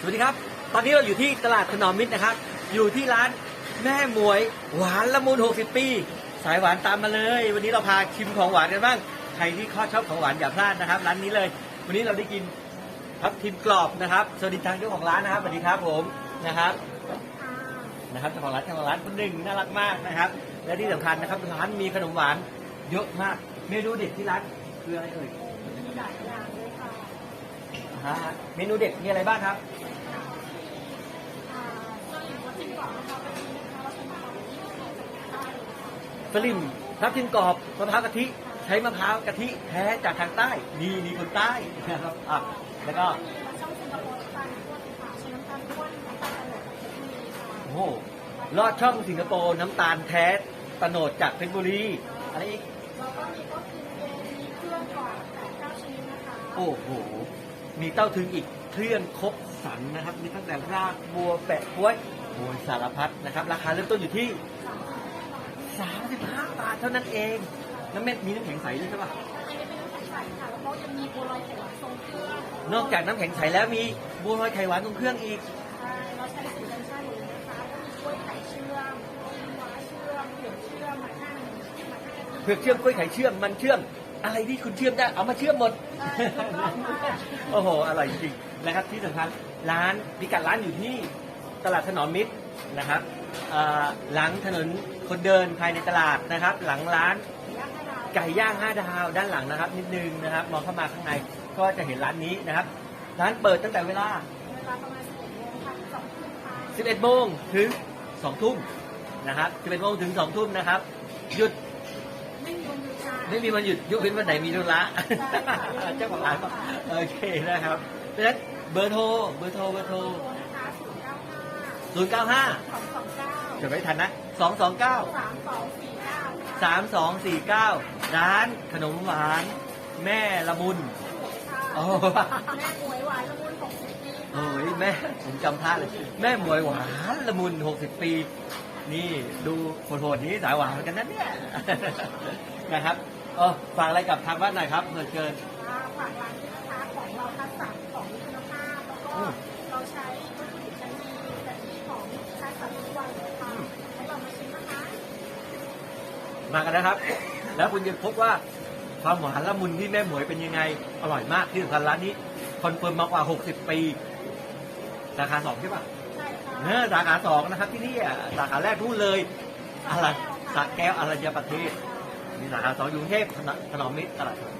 สวัสดีครับ ตอนนี้เราอยู่ที่ตลาดถนอมมิตรนะครับ อยู่ที่ร้านแม่หมวยหวานละมุน60 ปี สายหวานตามมาเลย วันนี้เราพาชิมของหวานกันบ้าง ใครที่ชอบของหวานอย่าพลาดนะครับ ร้านนี้เลย วันนี้เราได้กินครับทิมกรอบนะครับ สวัสดีทางเจ้าของร้านนะครับ สวัสดีครับผมนะครับนะครับเจ้าของร้านเจ้าของร้านคนหนึ่งน่ารักมากนะครับ และที่สำคัญนะครับร้านมีขนมหวานเยอะมาก เมนูเด็ดที่ร้านคืออะไรเอ่ยมีหลายอย่างเลยค่ะ อ่าฮะเมนูเด็ดมีอะไรบ้างครับอ่าสลิมวัตถุก่อนนะคะวันนี้นะคะเราจะมาเอาที่มาจากใต้เลยค่ะ สลิมทับทิมกรอบมะพร้าวกะทิ ใช้มะพร้าวกะทิแท้จากทางใต้นี่นี่คนใต้นะครับอะแล้วก็มีมาช่องสิงคโปร์น้ำตาลข้นค่ะใช้น้ำตาลข้นน้ำตาลตะโนดจากเพชรบุรีค่ะโอ้โหลอดช่องสิงคโปร์น้ำตาลแท้ตะโนดจากเพชรบุรีอะไรอีกแล้วก็มีก็คือมีเครื่องกว่าแปดเก้าชนิดนะคะโอ้โห มีเต้าถึงอีกเครื่องครบสันนะครับ มีตั้งแต่รากบัวแปะกล้วยโอ้ยสารพัดนะครับ ราคาเริ่มต้นอยู่ที่35 บาทเท่านั้นเอง น้ำเม็ดมีน้ำแข็งใสด้วยใช่ปะอันนี้เป็นน้ำแข็งใสค่ะแล้วก็ยังมีบัวลอยไข่หวานทรงเครื่องนอกจากน้ำแข็งใสแล้วมีบัวลอยไข่หวานตรงเครื่องอีกใช่เราใช้สีกัญชาหมดเลยนะคะก็มีกล้วยไข่เชื่อมมีหวานเชื่อมเผือกเชื่อมหมักข้างหนึ่งหมักข้างกะทิเผือกเชื่อมกล้วยไข่เชื่อมมันเชื่อมอะไรที่คุณเชื่อมได้เอามาเชื่อมหมดใช่ถูกต้องค่ะโอ้โหอร่อยจริงๆนะครับที่สำคัญร้านพิกัดร้านอยู่ที่ตลาดถนอมมิตร นะครับเอ่อหลังถนนคนเดินภายในตลาดนะครับ หลังร้านย่างกระดาษไก่ย่างห้าดาวด้านหลังนะครับ นิดนึงนะครับ มองเข้ามาข้างในก็จะเห็นร้านนี้นะครับ ร้านเปิดตั้งแต่เวลาเวลาประมาณ11โมงค่ะสองทุ่มค่ะ11โมงถึง2ทุ่มนะครับ11โมงถึง2ทุ่มนะครับ หยุดไม่มีวันหยุดค่ะไม่มีวันหยุดยกเว้นวันไหนมีธุระเจ้าของร้านบอกโอเคนะครับเพราะฉะนั้นเบอร์โทรเบอร์โทรเบอร์โทร โทรนะคะ095 0 9 5 229เดี๋ยวไม่ทันนะ2 2 9 3249 3 2 4 9ร้านขนมหวาน แม่ละมุนโอ้แม่หมวยหวานละมุน60ปีโอ้ยแม่ผมจำพลาดเลย แม่หมวยหวานละมุน60ปี นี่ดูโหดๆนี้สายหวานเหมือนกันนะเนี่ยนะครับเออฝากอะไรกับทางบ้านหน่อยครับเผื่อเกินค่ะฝากร้านด้วยนะคะของเราคัดสรรของมีคุณภาพ แล้วก็ อืม เราใช้วัตถุดิบชั้นดีแต่ที่ของคัดสรรทุกวันเลยค่ะ อืม ให้เรามาชิมนะคะ มากันนะครับ แล้วคุณจะพบว่าความหวานละมุนที่แม่หมวยเป็นยังไง อร่อยมากที่สำคัญร้านนี้คอนเฟิร์มมากว่า 60 ปี สาขาสองใช่ปะใช่ค่ะเนอสาขาสองนะครับที่นี่อะสาขาแรกนู่นเลยอะไรสาแก้วอรัญญประเทศมีสาขาสองอยู่กรุงเทพถนถนอมมิตรตลาดสด